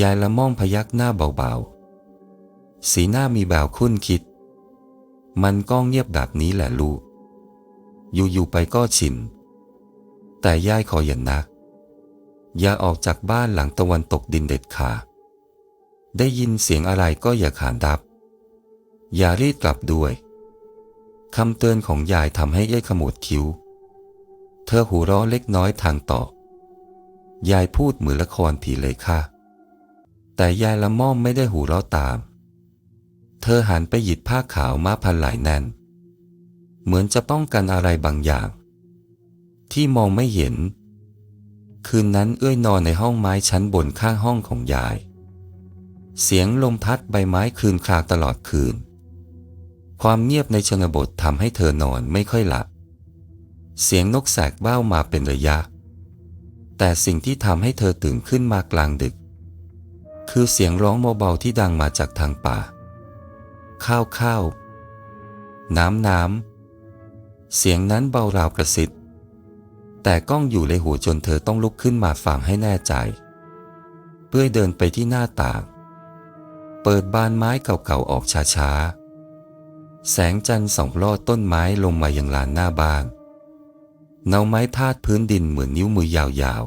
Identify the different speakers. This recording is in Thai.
Speaker 1: ยายละม่อมพยักหน้าเบาๆ สีหน้ามีแววคุ้นคิด มันก็เงียบแบบนี้แหละลูก อยู่ๆไปก็ชิน แต่ยายขออย่านัก อย่าออกจากบ้านหลังตะวันตกดินเด็ดขาดได้ยินเสียงอะไรก็อย่าขานรับ อย่ารีบกลับด้วยคำเตือนของยายทำให้เอ้ยขมวดคิ้ว เธอหูราะเล็กน้อยทางต่อ ยายพูดเหมือนละครผีเลยค่ะ แต่ยายละม่อมไม่ได้หูเราะตาม เธอหันไปหยิบผ้าขาวมาพันหลายแน่น เหมือนจะป้องกันอะไรบางอย่าง ที่มองไม่เห็น คืนนั้นเอื้อยนอนในห้องไม้ชั้นบนข้างห้องของยาย เสียงลมพัดใบไม้คืนคลาตลอดคืน ความเงียบในชนบททำให้เธอนอนไม่ค่อยหลับ เสียงนกแสกบ้าวมาเป็นระยะ แต่สิ่งที่ทำให้เธอตื่นขึ้นมากลางดึก คือเสียงร้องเบาๆที่ดังมาจากทางป่า ข้าวข้าวน้ำน้ำเสียงนั้นเบาราวกระซิบแต่ก้องอยู่ในหูจนเธอต้องลุกขึ้นมาฟังให้แน่ใจ เพื่อเดินไปที่หน้าต่าง เปิดบานไม้เก่าๆออกช้าๆ แสงจันทร์ส่องลอดต้นไม้ลงมายังลานหน้าบ้านเงาไม้พาดพื้นดินเหมือนนิ้วมือยาว